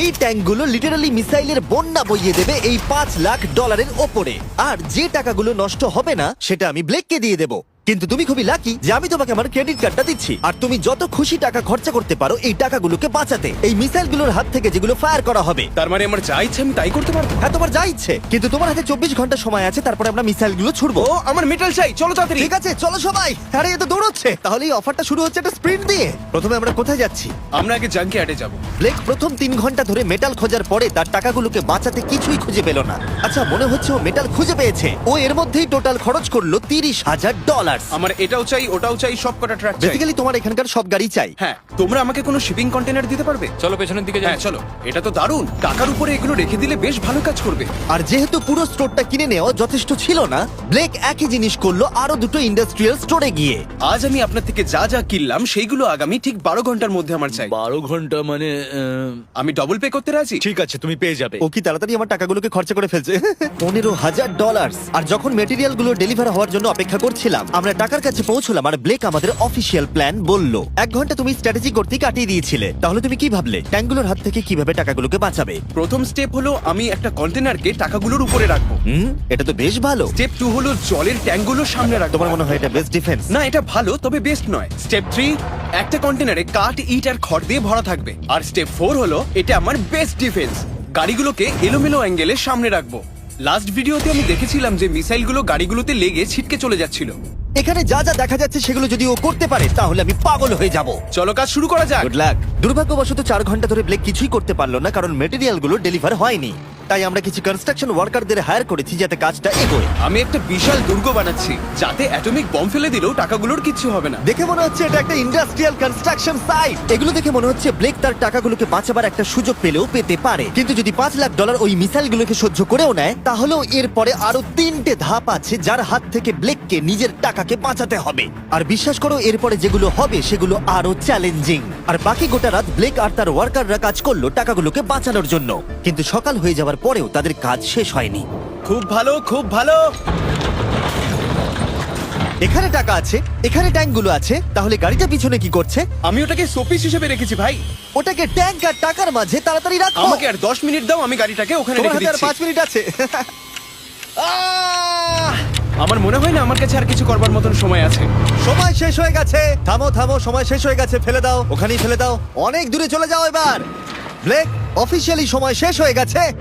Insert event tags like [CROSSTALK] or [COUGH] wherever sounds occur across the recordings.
এই ট্যাঙ্কগুলো লিটারালি মিসাইলের বন্যা বইয়ে দেবে এই পাঁচ লাখ ডলারের ওপরে। আর যে টাকাগুলো নষ্ট হবে না, সেটা আমি ব্লেককে দিয়ে দেবো। কিন্তু তুমি খুবই লাকি যে আমি তোমাকে আমার ক্রেডিট কার্ডটা দিচ্ছি। আর তুমি যত খুশি টাকা খরচা করতে পারো এই টাকাগুলোকে বাঁচাতে। এই মিসাইলগুলোর হাত থেকে যেগুলো ফায়ার করা হবে। তার মানে আমার যা ইচ্ছে আমি তাই করতে পারব? হ্যাঁ তোমার যা ইচ্ছে। কিন্তু তোমার হাতে চব্বিশ ঘণ্টা সময় আছে তারপরে আমরা মিসাইলগুলো ছুড়বো। ও আমার মেটাল চাই। চলো তাড়াতাড়ি। ঠিক আছে চলো সবাই। আরে এ তো দৌড়চ্ছে। তাহলে এই অফারটা শুরু হচ্ছে একটা স্প্রিন্ট দিয়ে। প্রথমে আমরা কোথায় যাচ্ছি? আমরা আগে জাঙ্কি অ্যাডে যাব। ব্লেক প্রথম তিন ঘণ্টা ধরে মেটাল খোঁজার পরে তার টাকাগুলোকে বাঁচাতে কিছুই খুঁজে পেল না। আচ্ছা মনে হচ্ছে ও মেটাল খুঁজে পেয়েছে। ও এর মধ্যেই টোটাল খরচ করল তিরিশ হাজার ডলার আমার এটাও চাই ওটাও চাই সব কটা ট্র্যাক চাই। বেসিক্যালি তোমার এখানকার সব গাড়ি চাই। হ্যাঁ তোমরা আমাকে কোনো শিপিং কন্টেনার দিতে পারবে? চলো পেছনের দিকে যাই। হ্যাঁ চলো। এটা তো দারুণ। টাকার উপরে এগুলো রেখে দিলে বেশ ভালো কাজ করবে। আর যেহেতু পুরো স্টোরটা কিনে নেওয়া যথেষ্ট ছিল না ব্লেক একই জিনিস করল আরও দুটো ইন্ডাস্ট্রিয়াল স্টোরে গিয়ে। আজ আমি আপনার থেকে যা যা কিনলাম সেইগুলো আগামী ঠিক বারো ঘণ্টার মধ্যে আমার চাই। বারো ঘণ্টা মানে আহ, আমি ডবল পে করতে রাজি? ঠিক আছে তুমি পেয়ে যাবে। ও কি তাড়াতাড়ি আমার টাকাগুলোকে খরচা করে ফেলছে? [LAUGHS] পনেরো হাজার ডলার আর যখন মেটেরিয়ালগুলো ডেলিভার হওয়ার জন্য অপেক্ষা করছিলাম আমরা টাকার কাছে পৌঁছলাম আর ব্লেক আমাদের অফিসিয়াল প্ল্যান বলল। এক ঘণ্টা তুমি স্ট্র্যাটেজি করতে কাটিয়ে দিয়েছিলে। তাহলে তুমি কি ভাবলে? ট্যাঙ্কগুলোর হাত থেকে কীভাবে টাকাগুলোকে বাঁচাবে? প্রথম স্টেপ হলো আমি একটা কন্টেনারকে টাকাগুলোর উপরে রাখব। হুম? এটা তো বেশ ভালো। স্টেপ টু হলো জলের ট্যাঙ্কগুলোর সামনে রাখব। তোমার মনে হয় এটা বেস্ট ডিফেন্স না এটা ভালো তবে বেস্ট নয়। স্টেপ থ্রি একটা কন্টেনারে কাঠ ইট আর খড় দিয়ে ভরা থাকবে। আর স্টেপ ফোর হলো এটা আমার বেস্ট ডিফেন্স গাড়িগুলোকে এলোমেলো অ্যাঙ্গেলে সামনে রাখব। লাস্ট ভিডিওতে আমি দেখেছিলাম যে মিসাইলগুলো গাড়িগুলোতে লেগে ছিটকে চলে যাচ্ছিল। এখানে যা যা দেখা যাচ্ছে সেগুলো যদি ও করতে পারে তাহলে আমি পাগল হয়ে যাব। চলো কাজ শুরু করা যাক। গুড লাক দুর্ভাগ্যবশত চার ঘণ্টা ধরে ব্লেক কিছুই করতে পারল না কারণ মেটেরিয়ালগুলো ডেলিভার হয়নি। তাই আমরা কিছু কনস্ট্রাকশন ওয়ার্কারদের হায়ার করেছি যাতে কাজটা এগোয়। আমি একটা বিশাল দুর্গ বানাচ্ছি যাতে অ্যাটমিক বম ফেলে দিলেও টাকাগুলোর কিচ্ছু হবে না। দেখে মনে হচ্ছে এটা একটা ইন্ডাস্ট্রিয়াল কনস্ট্রাকশন সাইট এগুলো দেখে মনে হচ্ছে ব্লেক তার টাকাগুলোকে বাঁচাবার একটা সুযোগ পেলেও পেতে পারে। কিন্তু যদি পাঁচ লাখ ডলার ওই মিসাইলগুলোকে সহ্য করেও নেয় তাহলেও এরপরে আরও তিনটে ধাপ আছে যার হাত থেকে ব্লেককে নিজের টাকাকে বাঁচাতে হবে। আর বিশ্বাস করো এরপরে যেগুলো হবে সেগুলো আরও চ্যালেঞ্জিং আর বাকি গোটা রাত ব্লেক আর তার ওয়ার্কাররা কাজ করল টাকাগুলোকে বাঁচানোর জন্য। কিন্তু সকাল হয়ে যাওয়ার পরেও তাদের কাজ শেষ হয়নি। খুব ভালো খুব ভালো। এখানে টাকা আছে এখানে ট্যাঙ্কগুলো আছে তাহলে গাড়িটা পিছনে কি করছে? আমি ওটাকে শোপিস হিসেবে রেখেছি ভাই। ওটাকে ট্যাঙ্ক আর টাকার মাঝে তাড়াতাড়ি রাখো। আমাকে আর দশ মিনিট দাও আমি গাড়িটাকে ওখানে তোমার রেখে হাতে আর দিচ্ছি। পাঁচ মিনিট আছে। আহ! আমার মনে হয় না আমার কাছে আর কিছু করবার মতন সময় আছে। সময় শেষ হয়ে গেছে। থামো থামো সময় শেষ হয়ে গেছে ফেলে দাও ওখানেই ফেলে দাও। অনেক দূরে চলে যাও এবার। ব্লেক অফিসিয়ালি সময় শেষ হয়ে গেছে।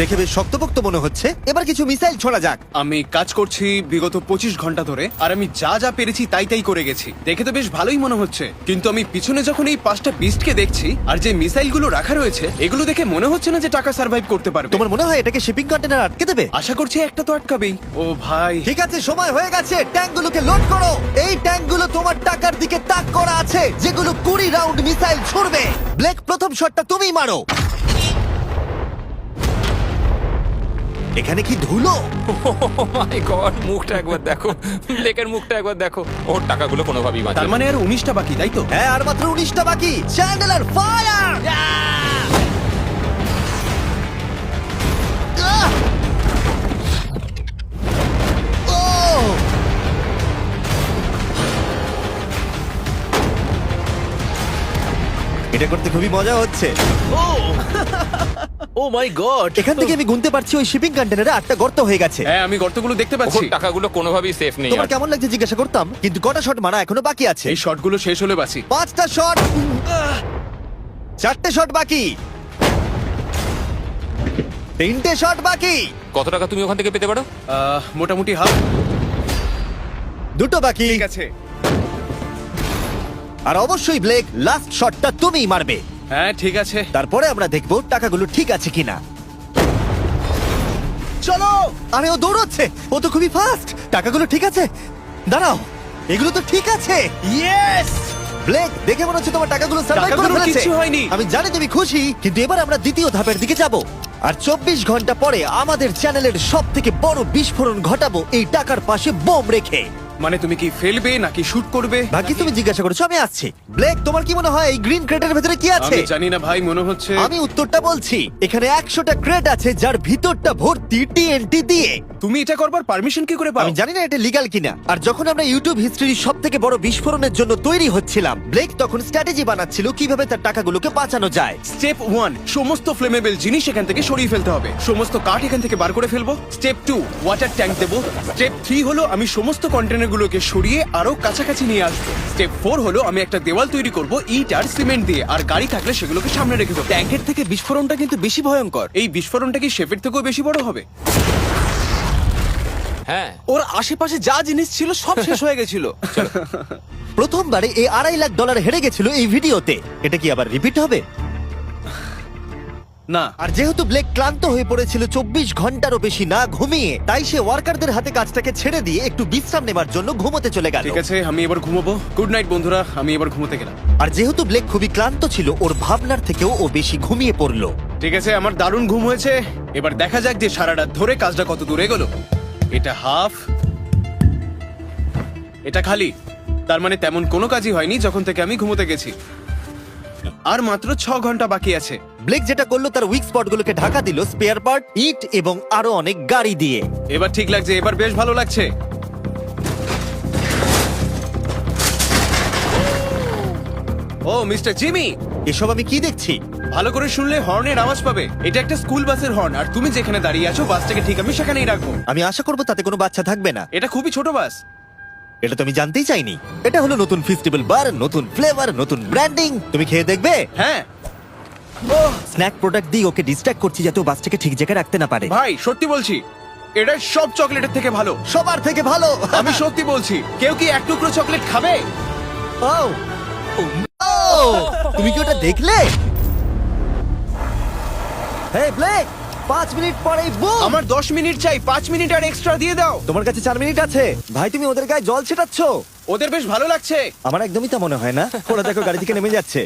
দেখে বেশ শক্তপোক্ত মনে হচ্ছে। এবার কিছু মিসাইল ছোড়া যাক। আমি কাজ করছি বিগত পঁচিশ ঘণ্টা ধরে আর আমি যা যা পেরেছি তাই তাই করে গেছি। দেখে তো বেশ ভালোই মনে হচ্ছে। কিন্তু আমি পিছনে যখন এই পাঁচটা বিস্টকে দেখছি আর যে মিসাইলগুলো রাখা রয়েছে এগুলো দেখে মনে হচ্ছে না যে টাকা সার্ভাইভ করতে পারবে। তোমার মনে হয় এটাকে শিপিং কন্টেনার আটকে দেবে? আশা করছি একটা তো আটকাবেই। ও ভাই। ঠিক আছে সময় হয়ে গেছে। ট্যাঙ্কগুলোকে লোড করো। এই ট্যাঙ্কগুলো তোমার টাকার দিকে তাক করা আছে যেগুলো কুড়ি রাউন্ড মিসাইল ছুড়বে। ব্লেক প্রথম শটটা তুমি মারো। এখানে কি ধুলো? মাই গড Oh মুখটা একবার দেখো। লেকের মুখটা একবার দেখো। ওর টাকাগুলো কোনোভাবেই বাঁচবে তার মানে আর উনিশটা বাকি তাই তো? হ্যাঁ আর মাত্র উনিশটা বাকি। চ্যান্ডেলার ফায়ার এটা করতে খুবই মজা হচ্ছে। ও [LAUGHS] মাই গড এখান থেকে আমি গুনতে পারছি ওই শিপিং কন্টেনারে আটটা গর্ত হয়ে গেছে। হ্যাঁ আমি গর্তগুলো দেখতে ওর পাচ্ছি টাকাগুলো কোনোভাবেই সেফ নেই তোমার আর। কেমন লাগছে জিজ্ঞাসা করতাম? কিন্তু কটা শট মারা এখনও বাকি আছে? এই শটগুলো শেষ হলে বাসি পাঁচটা শট চারটে শট বাকি! তিনটে শট বাকি! কত টাকা তুমি ওখান থেকে পেতে পারো? আহ, মোটামুটি হাফ। দুটো বাকি। ঠিক আছে। আর অবশ্যই ব্লেক লাস্ট শটটা তুমিই মারবে। হ্যাঁ ঠিক আছে। তারপরে আমরা দেখব টাকাগুলো ঠিক আছে কিনা। চলো আরে ও দৌড়চ্ছে। ও তো খুবই ফাস্ট টাকাগুলো ঠিক আছে। দাঁড়াও এগুলো তো ঠিক আছে। ইয়েস ব্লেক দেখে মনে হচ্ছে তোমার টাকাগুলো সার্ভাইভ করে টাকাগুলোর ফেলেছে। কিচ্ছু হয়নি। আমি জানি তুমি খুশি কিন্তু এবার আমরা দ্বিতীয় ধাপের দিকে যাব। আর চব্বিশ ঘণ্টা পরে আমাদের চ্যানেলের সব থেকে বড় বিস্ফোরণ ঘটাবো এই টাকার পাশে বোম রেখে। মানে তুমি কি ফেলবে নাকি শুট করবে? বাকি তুমি জিজ্ঞাসা করেছ আমি আসছি। ব্লেক তোমার কি মনে হয় এই গ্রিন ক্রেটের ভেতরে কি আছে? আমি জানি না ভাই মনে হচ্ছে আমি উত্তরটা বলছি। এখানে একশোটা ক্রেট আছে যার ভিতরটা ভর্তি টিএনটি দিয়ে। তুমি এটা করবার পারমিশন কি করে পাও? আমি জানি না এটা লিগাল কিনা। আর যখন আমরা ইউটিউব হিস্ট্রির সব থেকে বড় বিস্ফোরণের জন্য তৈরি হচ্ছিলাম ব্লেক তখন স্ট্র্যাটেজি বানাচ্ছিল কীভাবে তার টাকাগুলোকে বাঁচানো যায়। স্টেপ ওয়ান সমস্ত ফ্লেমেবল জিনিস এখান থেকে সরিয়ে ফেলতে হবে। সমস্ত কাঠ এখান থেকে বার করে ফেলব। স্টেপ টু ওয়াটার ট্যাঙ্ক দেবো। স্টেপ থ্রি হলো আমি সমস্ত কন্টেনারগুলোকে সরিয়ে আরও কাছাকাছি নিয়ে আসব। স্টেপ ফোর হলো আমি একটা দেওয়াল তৈরি করব ইট আর সিমেন্ট দিয়ে। আর গাড়ি থাকলে সেগুলোকে সামনে রেখে দেবো। ট্যাঙ্কের থেকে বিস্ফোরণটা কিন্তু বেশি ভয়ঙ্কর। এই বিস্ফোরণটা কি শেফের থেকেও বেশি বড় হবে? হ্যাঁ। ওর আশেপাশে যা জিনিস ছিল সব শেষ হয়ে গেছিল। [LAUGHS] প্রথমবারে এই আড়াই লাখ ডলার হেরে গেছিল এই ভিডিওতে। এটা কি আবার রিপিট হবে? না। আর যেহেতু ব্লেক ক্লান্ত হয়ে পড়েছিল চব্বিশ ঘন্টারও বেশি না ঘুমিয়ে তাই সে ওয়ার্কারদের হাতে কাজটাকে ছেড়ে দিয়ে একটু বিশ্রাম নেবার জন্য ঘুমোতে চলে গেল। ঠিক আছে আমি এবার ঘুমোবো। গুড নাইট বন্ধুরা আমি এবার ঘুমোতে গেলাম। আর যেহেতু ব্লেক খুবই ক্লান্ত ছিল ওর ভাবনার থেকেও ও বেশি ঘুমিয়ে পড়ল। ঠিক আছে আমার দারুণ ঘুম হয়েছে। এবার দেখা যাক যে সারা রাত ধরে কাজটা কত দূরে গেল এটা হাফ এটা খালি। তার মানে তেমন কোনো কাজই হয়নি যখন থেকে আমি ঘুমোতে গেছি। আর মাত্র ছ ঘণ্টা বাকি আছে। ব্লেক যেটা করল তার উইক স্পটগুলোকে ঢাকা দিল স্পেয়ার পার্ট ইট এবং আরও অনেক গাড়ি দিয়ে। এবার ঠিক লাগছে এবার বেশ ভালো লাগছে। ও মিস্টার জিমি! এসব আমি কি দেখছি? ভালো করে শুনলে হর্নের আওয়াজ পাবে। এটা একটা স্কুল বাসের হর্ন আর তুমি যেখানে দাঁড়িয়ে আছো বাসটাকে ঠিক আমি সেখানেই রাখব। আমি আশা করব তাতে কোনো বাচ্চা থাকবে না। এটা খুবই ছোট বাস। এটা তো আমি জানতেই চাইনি। এটা হলো নতুন ফেস্টিভ্যাল বার নতুন ফ্লেভার নতুন ব্র্যান্ডিং তুমি খেয়ে দেখবে? হ্যাঁ। স্ন্যাক প্রোডাক্ট দিয়ে ওকে ডিস্ট্র্যাক্ট করছি যাতে ও বাসটাকে ঠিক জায়গায় রাখতে না পারে। ভাই সত্যি বলছি এটা সব চকলেটের থেকে ভালো। সবার থেকে ভালো। আমি সত্যি বলছি কেউ কি এক টুকরো চকলেট খাবে? ও ও তুমি কি ওটা দেখলে? হে ব্লেক পাঁচ মিনিট বুম আমার দশ মিনিট চাই পাঁচ মিনিট আর এক্সট্রা দিয়ে দাও। তোমার কাছে চার মিনিট আছে। ভাই তুমি ওদের গায়ে জল ছেটাচ্ছ। ওদের বেশ ভালো লাগছে। আমার একদমই তা মনে হয় না। ওরা দেখো গাড়ি থেকে নেমে যাচ্ছে।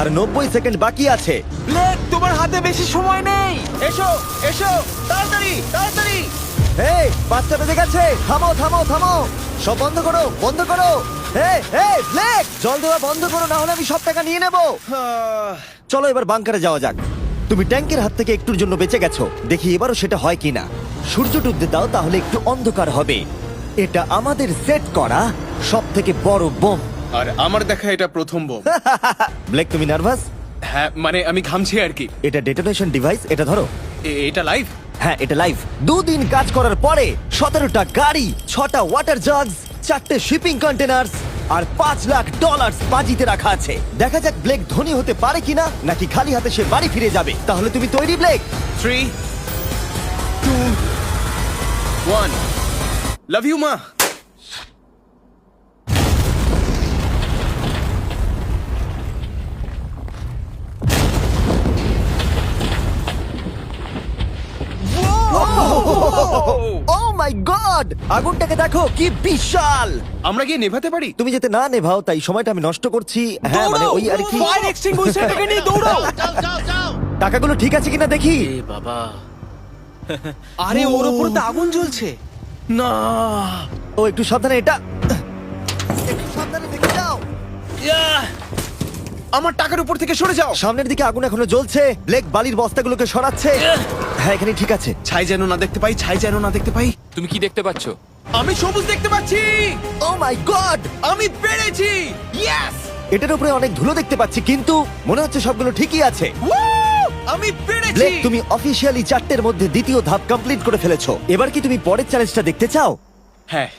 আর নব্বই সেকেন্ড বাকি আছে। ব্লেক তোমার হাতে বেশি সময় নেই। এসো এসো তাড়াতাড়ি তাড়াতাড়ি। এই বাচ্চা বেঁধে গেছে। থামো থামো থামো। সব বন্ধ করো বন্ধ করো। এই এই ব্লেক! জল দেওয়া বন্ধ করো না হলে আমি সব টাকা নিয়ে নেব। চলো এবার বাংকারে যাওয়া যাক। তুমি ট্যাঙ্কের হাত থেকে একটুর জন্য বেঁচে গেছো। দেখি এবারও সেটা হয় কিনা। সূর্য ডুবতে দাও তাহলে একটু অন্ধকার হবে। এটা আমাদের সেট করা সব থেকে বড় বোম। আর আমার দেখা এটা প্রথম বোম ব্লেক [LAUGHS] তুমি নার্ভাস হ্যাঁ মানে আমি ঘামছি আর কি। এটা ডেটোনেশন ডিভাইস এটা ধরো। এ- এটা লাইভ হ্যাঁ এটা লাইভ দুদিন কাজ করার পরে সতেরোটা গাড়ি ছটা ওয়াটার জাগস চারটে শিপিং কন্টেনার আর পাঁচ লাখ ডলার বাজিতে রাখা আছে। দেখা যাক ব্লেক ধনী হতে পারে কিনা নাকি খালি হাতে সে বাড়ি ফিরে যাবে। তাহলে তুমি তৈরি Blake three two one love you মা। গড আগুনটাকে দেখো কি বিশাল! আমরা গিয়ে নেভাতে পারি? তুমি যাতে না নেভাও তাই সময়টা আমি নষ্ট করছি। হ্যাঁ মানে ওই আর কি। ফায়ার এক্সটিংগুইশারটাকে নিয়ে দৌড়াও! টাকাগুলো ঠিক আছে কিনা দেখি? এ বাবা। আরে ওর উপর তো আগুন জ্বলছে। না। ও একটু সাবধানে এটা একটু সাবধানে দেখে যাও। আমার টাকার উপর থেকে সরে যাও। সামনের দিকে আগুন এখনও জ্বলছে। ব্লেক বালির বস্তাগুলোকে সরাচ্ছে। হ্যাঁ এখানে ঠিক আছে। ছাই যেন না দেখতে পাই ছাই যেন না দেখতে পাই। তুমি কি দেখতে পাচ্ছ? আমি সবুজ দেখতে পাচ্ছি। ও মাই গড আমি পেরেছি। ইয়েস এটার উপরে অনেক ধুলো দেখতে পাচ্ছি কিন্তু মনে হচ্ছে সবগুলো ঠিকই আছে। আমি পেরেছি। ব্লেক তুমি অফিসিয়ালি চারটের মধ্যে দ্বিতীয় ধাপ কমপ্লিট করে ফেলেছো। এবার কি তুমি পরের চ্যালেঞ্জটা দেখতে চাও? হ্যাঁ।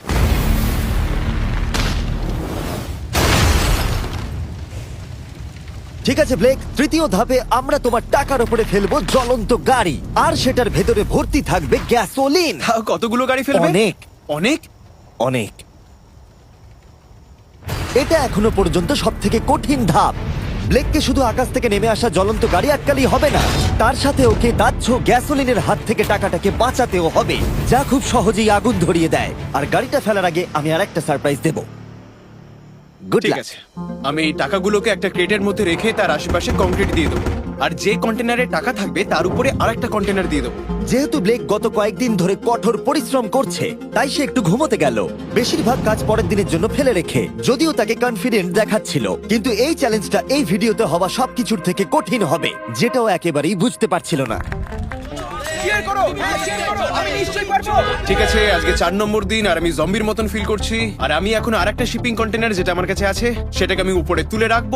ঠিক আছে ব্লেক। তৃতীয় ধাপে আমরা তোমার টাকার উপরে ফেলব জ্বলন্ত গাড়ি। আর সেটার ভেতরে ভর্তি থাকবে গ্যাসোলিন। তাও কতগুলো গাড়ি ফেলবে? অনেক। অনেক? অনেক। এটা এখনও পর্যন্ত সব থেকে কঠিন ধাপ। ব্লেককে শুধু আকাশ থেকে নেমে আসা জ্বলন্ত গাড়ি আটকালেই হবে না। তার সাথে ওকে দাহ্য গ্যাসোলিনের হাত থেকে টাকাটাকে বাঁচাতেও হবে যা খুব সহজেই আগুন ধরিয়ে দেয়। আর গাড়িটা ফেলার আগে আমি আর একটা সারপ্রাইজ দেব। গুড ঠিক আছে। আমি এই টাকাগুলোকে একটা ক্রেটের মধ্যে রেখে তার আশেপাশে কংক্রিট দিয়ে দেবো। আর যে কন্টেনারে টাকা থাকবে তার উপরে আরেকটা কন্টেনার দিয়ে দেবো। যেহেতু ব্লেক গত কয়েকদিন ধরে কঠোর পরিশ্রম করছে তাই সে একটু ঘুমোতে গেল। বেশিরভাগ কাজ পরের দিনের জন্য ফেলে রেখে যদিও তাকে কনফিডেন্ট দেখাচ্ছিল। কিন্তু এই চ্যালেঞ্জটা এই ভিডিওতে হওয়া সবকিছুর থেকে কঠিন হবে যেটাও একেবারেই বুঝতে পারছিল না। ঠিক আছে আজকে চার নম্বর দিন আর আমি জম্বির মতন ফিল করছি। আর আমি এখন আরেকটা শিপিং কন্টেনার যেটা আমার কাছে আছে সেটাকে আমি উপরে তুলে রাখব।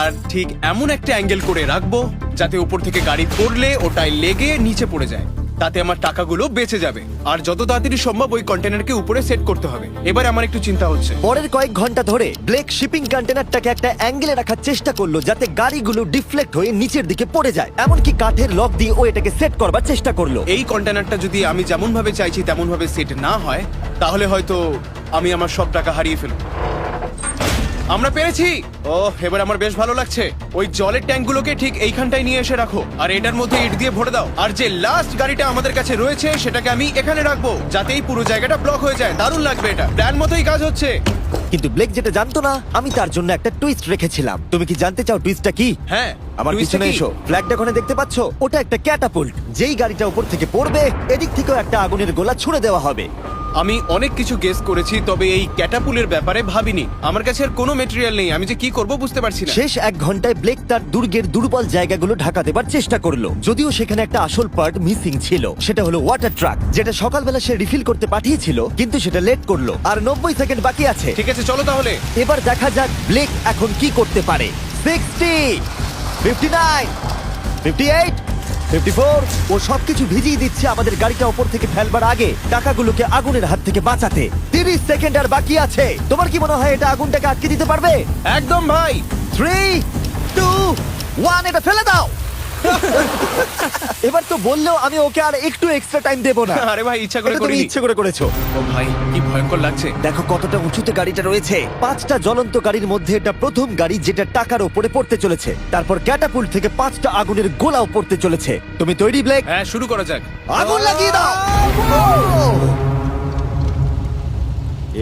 আর ঠিক এমন একটা অ্যাঙ্গেল করে রাখব যাতে উপর থেকে গাড়ি পড়লে ওটাই লেগে নিচে পড়ে যায়। তাতে আমার টাকাগুলো বেঁচে যাবে। আর যত তাড়াতাড়ি সম্ভব ওই কন্টেনারকে উপরে সেট করতে হবে। এবার আমার একটু চিন্তা হচ্ছে। পরের কয়েক ঘণ্টা ধরে ব্লেক শিপিং কন্টেনারটাকে একটা অ্যাঙ্গেলে রাখার চেষ্টা করল যাতে গাড়িগুলো ডিফ্লেক্ট হয়ে নিচের দিকে পড়ে যায়। এমনকি কাঠের লক দিয়ে ও এটাকে সেট করবার চেষ্টা করল। এই কন্টেনারটা যদি আমি যেমন ভাবে চাইছি তেমন ভাবে সেট না হয় তাহলে হয়তো আমি আমার সব টাকা হারিয়ে ফেলব। আমরা পেরেছি। ও এবার আমার বেশ ভালো লাগছে। ওই জলের ট্যাঙ্কগুলোকে ঠিক এইখানটায় নিয়ে এসে রাখো। আর এটার মধ্যে ইট দিয়ে ভরে দাও। আর যে লাস্ট গাড়িটা আমাদের কাছে রয়েছে সেটাকে আমি এখানে রাখব যাতে এই পুরো জায়গাটা ব্লক হয়ে যায়। দারুণ লাগবে এটা। প্ল্যান মতোই কাজ হচ্ছে। কিন্তু ব্লেক যেটা জানতো না আমি তার জন্য একটা টুইস্ট রেখেছিলাম। তুমি কি জানতে চাও টুইস্টটা কি? হ্যাঁ আমার পিছনে এসো। ফ্ল্যাগটা ওখানে দেখতে পাচ্ছো? ওটা একটা ক্যাটাপুল্ট যেই গাড়িটা উপর থেকে পড়বে এদিক থেকেও একটা আগুনের গোলা ছুড়ে দেওয়া হবে। আমি অনেক কিছু গেস করেছি তবে এই ক্যাটাপুলের ব্যাপারে ভাবিনি। আমার কাছে আর কোনো মেটেরিয়াল নেই। আমি যে কি করব বুঝতে পারছি না। শেষ এক ঘন্টায় ব্লেক তার দুর্গের দুর্বল জায়গাগুলো ঢাকা দেবার চেষ্টা করল। যদিও সেখানে একটা আসল পার্ট মিসিং ছিল। সেটা হলো ওয়াটার ট্রাক যেটা সকালবেলা সে রিফিল করতে পাঠিয়েছিল কিন্তু সেটা লেট করল। আর নব্বই সেকেন্ড বাকি আছে। ঠিক আছে চলো তাহলে। এবার দেখা যাক ব্লেক এখন কি করতে পারে। Sixty fifty nine fifty eight fifty four ও সবকিছু ভিজিয়ে দিচ্ছে আমাদের গাড়িটা ওপর থেকে ফেলবার আগে টাকাগুলোকে আগুনের হাত থেকে বাঁচাতে। তিরিশ সেকেন্ড আর বাকি আছে। তোমার কি মনে হয় এটা আগুনটাকে আটকে দিতে পারবে? একদম ভাই। থ্রি টু ওয়ান এটা ফেলে দাও। এবার তো বললেও আমি ওকে আর একটু এক্সট্রা টাইম দেবো না। আরে ভাই ইচ্ছা করে এটা তুমি করিনি। ইচ্ছে করে করেছ। ও ভাই কি ভয়ঙ্কর লাগছে। দেখো কতটা উঁচুতে গাড়িটা রয়েছে। পাঁচটা জ্বলন্ত গাড়ির মধ্যে এটা প্রথম গাড়ি যেটা টাকার উপরে পড়তে চলেছে। তারপর ক্যাটাপুল থেকে পাঁচটা আগুনের গোলাও পড়তে চলেছে। তুমি তৈরি ব্লেক হ্যাঁ শুরু করা যাক। আগুন লাগিয়ে দাও!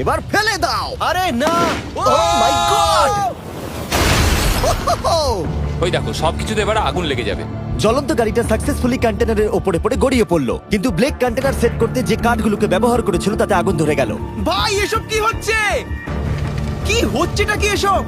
এবার ফেলে দাও! আরে না! ও মাই গড ওই দেখো সবকিছুতে এবার আগুন লেগে যাবে। জ্বলন্ত গাড়িটা সাকসেসফুলি কন্টেনারের ওপরে পড়ে গড়িয়ে পড়ল। কিন্তু ব্লেক কন্টেনার সেট করতে যে কাঠগুলোকে ব্যবহার করেছিল তাতে আগুন ধরে গেল। ভাই এসব কি হচ্ছে? কি হচ্ছেটা কি এসব?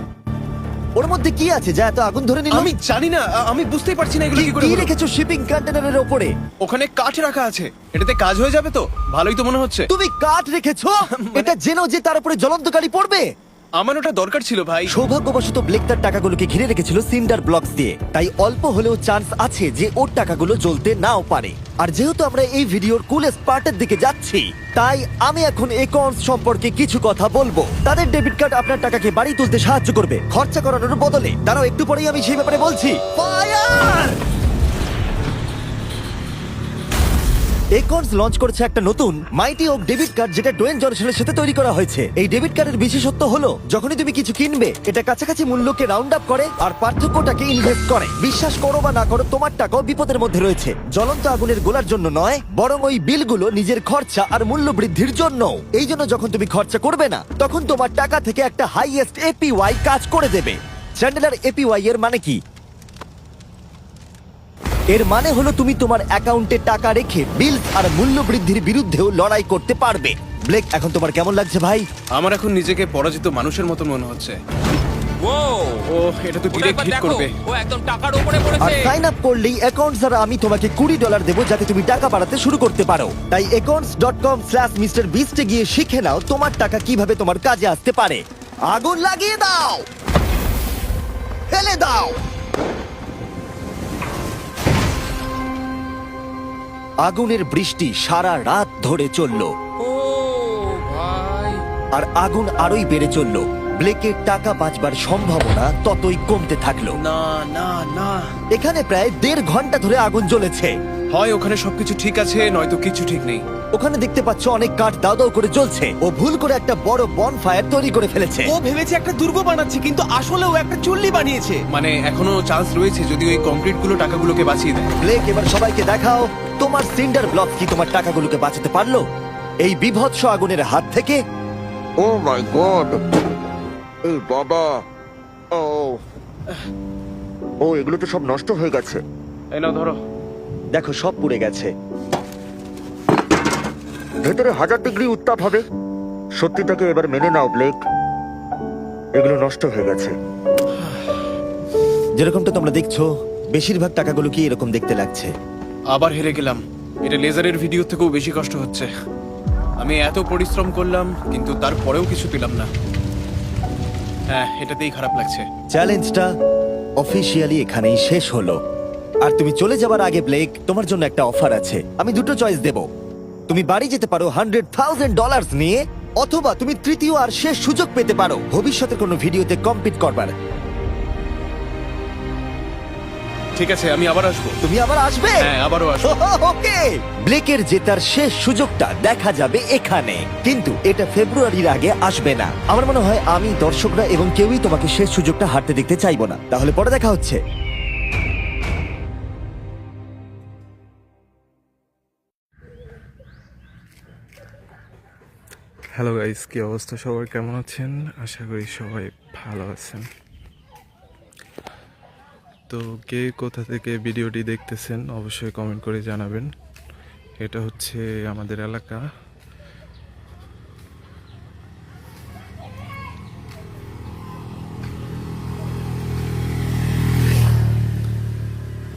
ওর মধ্যে কি আছে যা এত আগুন ধরে নিল? আমি জানি না আ- আমি বুঝতেই পারছি না এগুলো কি করে কি হলো। রেখেছো শিপিং কন্টেনারের ওপরে? ওখানে কাঠ রাখা আছে এটাতে কাজ হয়ে যাবে তো? ভালোই তো মনে হচ্ছে। তুমি কাঠ রেখেছো? [LAUGHS] মানে- এটা জেনো যে তার উপরে জ্বলন্ত গাড়ি পড়বে? আমার ওটা দরকার ছিল ভাই। সৌভাগ্যবশত ব্লেক তার টাকাগুলোকে ঘিরে রেখেছিল সিন্ডার ব্লকস দিয়ে। তাই অল্প হলেও চান্স আছে যে ওর টাকাগুলো জ্বলতে নাও পারে। আর যেহেতু আমরা এই ভিডিওর কুলেস্ট পার্টের দিকে যাচ্ছি তাই আমি এখন একর্স সম্পর্কে কিছু কথা বলব। তাদের ডেবিট কার্ড আপনার টাকাকে বাড়ি তুলতে সাহায্য করবে। খরচা করানোর বদলে। তারাও একটু পরেই আমি সেই ব্যাপারে বলছি। ফায়ার! একর্স লঞ্চ করেছে একটা নতুন মাইটি ওক ডেবিট কার্ড যেটা ডোয়েন জনসনের সাথে তৈরি করা হয়েছে। এই ডেবিট কার্ডের বিশেষত্ব হলো, যখনই তুমি কিছু কিনবে, এটা কাছাকাছি মূল্যকে রাউন্ড আপ করে আর পার্থক্যটাকে ইনভেস্ট করে। বিশ্বাস করো বা না করো, তোমার টাকাও বিপদের মধ্যে রয়েছে। জ্বলন্ত আগুনের গোলার জন্য নয়, বরং ওই বিলগুলো নিজের খরচা আর মূল্য বৃদ্ধির জন্য এই জন্য যখন তুমি খরচা করবে না, তখন তোমার টাকা থেকে একটা হাইয়েস্ট এপিওয়াই কাজ করে দেবে। চ্যান্ডেলার এপিওয়াই এর মানে কি? এর মানে হলো তুমি তোমার অ্যাকাউন্টে টাকা রেখে বিল আর মূল্য বৃদ্ধির বিরুদ্ধেও লড়াই করতে পারবে। ব্লেক এখন তোমার কেমন লাগছে ভাই? আমার এখন নিজেকে পরাজিত মানুষের মতো মনে হচ্ছে। ও ও এটা তো ডিরেক্ট হিট করবে। ও একদম টাকার উপরে আর সাইন আপ করলেই অ্যাকাউন্টস দ্বারা আমি তোমাকে কুড়ি ডলার দেবো যাতে তুমি টাকা বাড়াতে শুরু করতে পারো। তাই accounts dot com slash mister বিস্টে গিয়ে শিখে নাও তোমার টাকা কীভাবে তোমার কাজে আসতে পারে। আগুন লাগিয়ে দাও! ফেলে দাও! আগুনের বৃষ্টি সারা রাত ধরে চলল। ও ভাই। আর আগুন আরোই বেড়ে চলল। ব্লেকের টাকা বাঁচবার সম্ভাবনা ততই কমতে থাকল। না না না। এখানে প্রায় দেড় ঘণ্টা ধরে আগুন জ্বলেছে। হয় ওখানে সবকিছু ঠিক আছে নয়তো কিছু ঠিক নেই। ওখানে দেখতে পাচ্ছ অনেক কাঠ দাও দাও করে জ্বলছে। ও ভুল করে একটা বড় বন ফায়ার তৈরি করে ফেলেছে। ও ভেবেছে একটা দুর্গ বানাচ্ছে কিন্তু আসলে ও একটা চুল্লি বানিয়েছে। মানে এখনও চান্স রয়েছে যদি ওই কংক্রিটগুলো টাকাগুলোকে বাঁচিয়ে দেয়। ব্লেক এবার সবাইকে দেখাও তোমার সিন্ডার ব্লক কি তোমার টাকাগুলোকে বাঁচাতে পারল? এই বিভৎস আগুনের হাত থেকে ও my god! Hey, Baba! Oh. ও এগুলো তো সব নষ্ট হয়ে গেছে। এই নাও ধরো। দেখো সব পুড়ে গেছে। ভেতরে হাজার ডিগ্রি উত্তাপ হবে। সত্যিটাকে এবার মেনে নাও ব্লেক। এগুলো নষ্ট হয়ে গেছে। যেরকমটা তোমরা দেখছ বেশিরভাগ টাকাগুলো কি এরকম দেখতে লাগছে? আবার হেরে গেলাম। এটা লেজারের ভিডিও থেকেও বেশি কষ্ট হচ্ছে। আমি এত পরিশ্রম করলাম কিন্তু তারপরেও কিছু পেলাম না। এটাতেই খারাপ লাগছে। চ্যালেঞ্জটা অফিসিয়ালি এখানেই শেষ হলো। আর তুমি চলে যাবার আগে, ব্লেক, তোমার জন্য একটা অফার আছে। আমি দুটো চয়েস দেব। তুমি বাড়ি যেতে পারো হান্ড্রেড থাউজেন্ড ডলার নিয়ে, অথবা তুমি তৃতীয় আর শেষ সুযোগ পেতে পারো। ভবিষ্যতে কোনো ভিডিওতে কম্পিট করবার। ঠিক আছে আমি আবার আসব। তুমি আবার আসবে? হ্যাঁ আবারও আসব। [LAUGHS] ওকে। ব্লেকের জেতার শেষ সুযোগটা দেখা যাবে এখানে। কিন্তু এটা ফেব্রুয়ারির আগে আসবে না। আমার মনে হয় আমি দর্শকরা এবং কেউই তোমাকে শেষ সুযোগটা হারতে দেখতে চাইব না। তাহলে পরে দেখা হচ্ছে। হ্যালো গাইস কি অবস্থা? সবার কেমন আছেন? আশা করি সবাই ভালো আছেন। তো কে কোথা থেকে ভিডিওটি দেখতেছেন, অবশ্যই কমেন্ট করে জানাবেন। এটা হচ্ছে আমাদের এলাকা।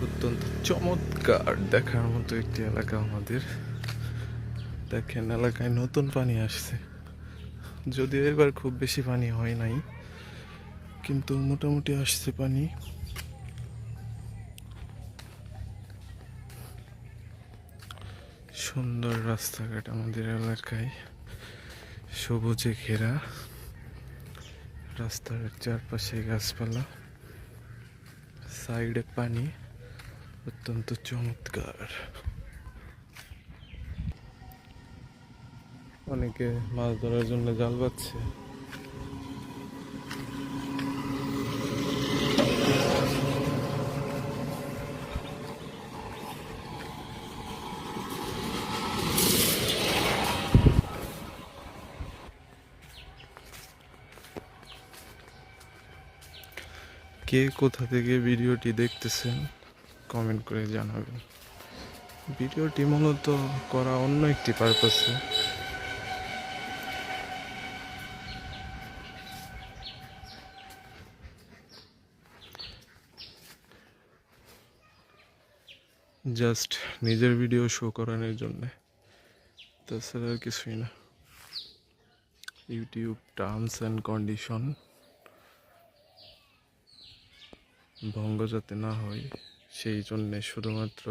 অত্যন্ত চমৎকার দেখার মতো একটি এলাকা আমাদের। দেখেন, এলাকায় নতুন পানি আসছে। যদিও এবার খুব বেশি পানি হয় নাই, কিন্তু মোটামুটি আসছে পানি। সুন্দর রাস্তাঘাট আমাদের এলাকায়। সবুজে ঘেরা। রাস্তার চারপাশে গাছপালা। সাইডে পানি। অত্যন্ত চমৎকার। অনেকে মাছ ধরার জন্য জাল পাচ্ছে। কে কোথা থেকে ভিডিওটি দেখতেছেন কমেন্ট করে জানাবেন। ভিডিওটি মূলত করা অন্য একটি পারপাসে জাস্ট নিজের ভিডিও শো করানোর জন্য। তাছাড়া আর কিছুই না। ইউটিউব টার্মস অ্যান্ড কন্ডিশন ভঙ্গ যাতে না হয়, সেই জন্যে শুধুমাত্র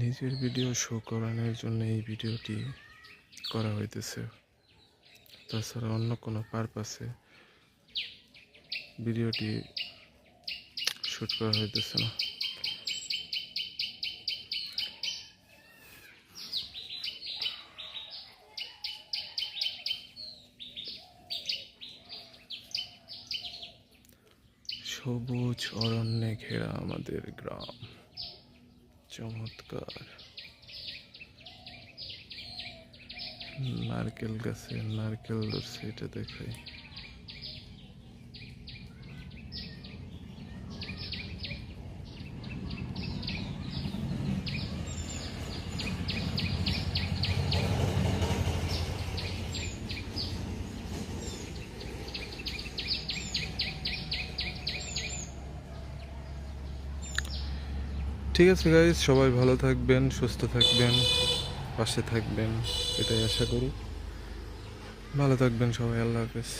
নিজের ভিডিও শো করানোর জন্য এই ভিডিওটি করা হইতেছে। তাছাড়া অন্য কোনো পারপাসে ভিডিওটি শ্যুট করা হইতেছে না। সবুজ অরণ্যে ঘেরা আমাদের গ্রাম। চমৎকার। নারকেল গাছে নারকেল ধরছে এটা দেখাই। ঠিক আছে গাইজ সবাই ভালো থাকবেন, সুস্থ থাকবেন, পাশে থাকবেন, এটাই আশা করি। ভালো থাকবেন সবাই, আল্লাহ হাফেজ।